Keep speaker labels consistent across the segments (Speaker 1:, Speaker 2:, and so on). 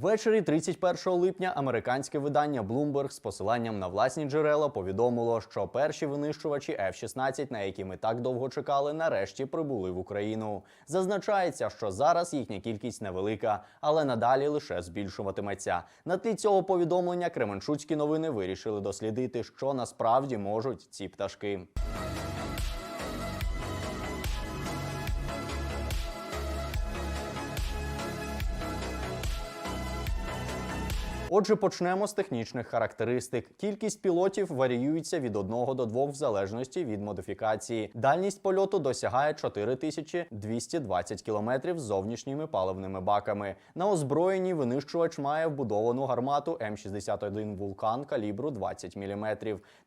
Speaker 1: Ввечері 31 липня американське видання Bloomberg з посиланням на власні джерела повідомило, що перші винищувачі F-16, на які ми так довго чекали, нарешті прибули в Україну. Зазначається, що зараз їхня кількість невелика, але надалі лише збільшуватиметься. На тлі цього повідомлення Кременчуцькі новини вирішили дослідити, що насправді можуть ці пташки. Отже, почнемо з технічних характеристик. Кількість пілотів варіюється від 1 до 2 в залежності від модифікації. Дальність польоту досягає 4220 км з зовнішніми паливними баками. На озброєнні винищувач має вбудовану гармату М61 Вулкан калібру 20 мм.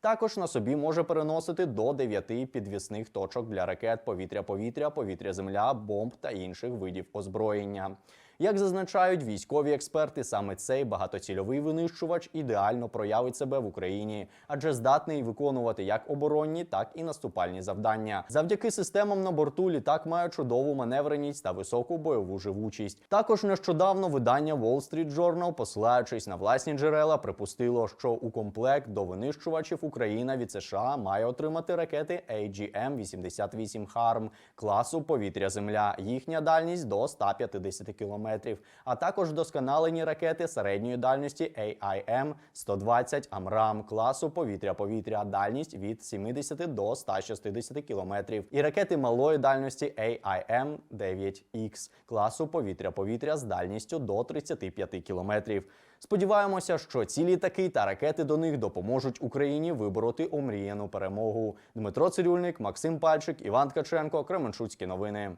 Speaker 1: Також на собі може переносити до 9 підвісних точок для ракет повітря-повітря, повітря-земля, бомб та інших видів озброєння. Як зазначають військові експерти, саме цей багатоцільовий винищувач ідеально проявить себе в Україні, адже здатний виконувати як оборонні, так і наступальні завдання. Завдяки системам на борту літак має чудову маневреність та високу бойову живучість. Також нещодавно видання Wall Street Journal, посилаючись на власні джерела, припустило, що у комплект до винищувачів Україна від США має отримати ракети AGM-88 HARM класу повітря-земля. Їхня дальність до 150 км, а також досконалені ракети середньої дальності AIM-120 AMRAAM класу повітря-повітря, дальність від 70 до 160 км, і ракети малої дальності AIM-9X класу повітря-повітря з дальністю до 35 км. Сподіваємося, що ці літаки та ракети до них допоможуть Україні вибороти омріяну перемогу. Дмитро Цирюльник, Максим Пальчик, Іван Ткаченко, Кременчуцькі новини.